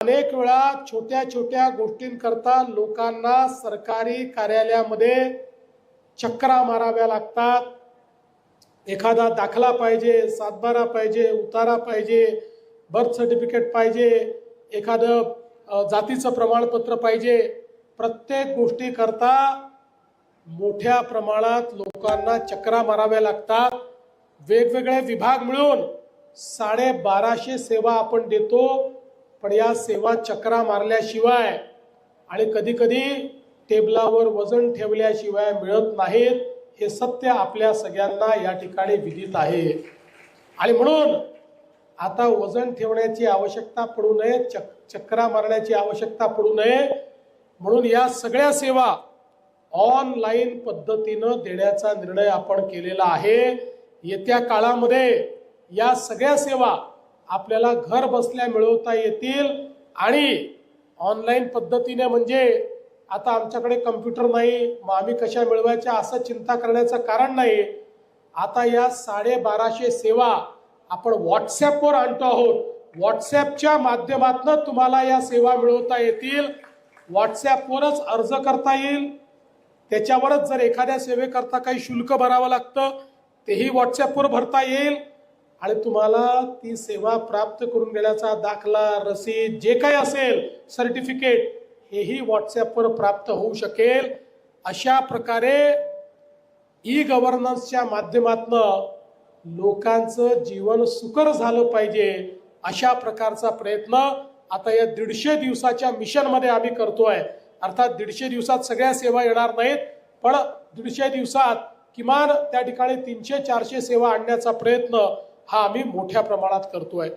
अनेक वेळा छोट्या छोट्या गोष्टींकरता लोकांना सरकारी कार्यालयामध्ये चक्रा माराव्या लागतात. एखादा दाखला पाहिजे सातबारा पाहिजे उतारा पाहिजे बर्थ सर्टिफिकेट पाहिजे एखादं जातीचं प्रमाणपत्र पाहिजे प्रत्येक गोष्टीकरता मोठ्या प्रमाणात लोकांना चक्रा माराव्या लागतात. वेगवेगळे विभाग मिळून साडेबाराशे सेवा आपण देतो. पण या सेवा चक्रा मारल्याशिवाय आणि कधी कधी टेबलावर वजन ठेवल्याशिवाय मिळत नाहीत हे सत्य आपल्या सगळ्यांना या ठिकाणी विदित आहे. आणि म्हणून आता वजन ठेवण्याची आवश्यकता पडू नये चक चक्रा मारण्याची आवश्यकता पडू नये. म्हणून या सगळ्या सेवा ऑनलाईन पद्धतीनं देण्याचा निर्णय आपण केलेला आहे. येत्या काळामध्ये या सगळ्या सेवा आपल्याला घर बसल्या मिळवता येतील. आणि ऑनलाईन पद्धतीने म्हणजे आता आमच्याकडे कम्प्युटर नाही मग आम्ही कशा मिळवायच्या असं चिंता करण्याचं कारण नाही. आता या साडेबाराशे सेवा आपण व्हॉट्सॲपवर आणतो आहोत. व्हॉट्सॲपच्या माध्यमातून तुम्हाला या सेवा मिळवता येतील. व्हॉट्सॲपवरच अर्ज करता येईल. त्याच्यावरच जर एखाद्या सेवेकरता काही शुल्क भरावं लागतं तेही व्हॉट्सॲपवर भरता येईल. आणि तुम्हाला ती सेवा प्राप्त करून गेल्याचा दाखला रसीद जे काही असेल सर्टिफिकेट हेही व्हॉट्सॲपवर प्राप्त होऊ शकेल. अशा प्रकारे ई गव्हर्नन्सच्या माध्यमातनं लोकांचं जीवन सुकर झालं पाहिजे अशा प्रकारचा प्रयत्न आता या दीडशे दिवसाच्या मिशनमध्ये आम्ही करतोय. अर्थात दीडशे दिवसात सगळ्या सेवा येणार नाहीत पण दीडशे दिवसात किमान त्या ठिकाणी तीनशे चारशे सेवा आणण्याचा प्रयत्न हा आम्ही मोठ्या प्रमाणात करतो आहे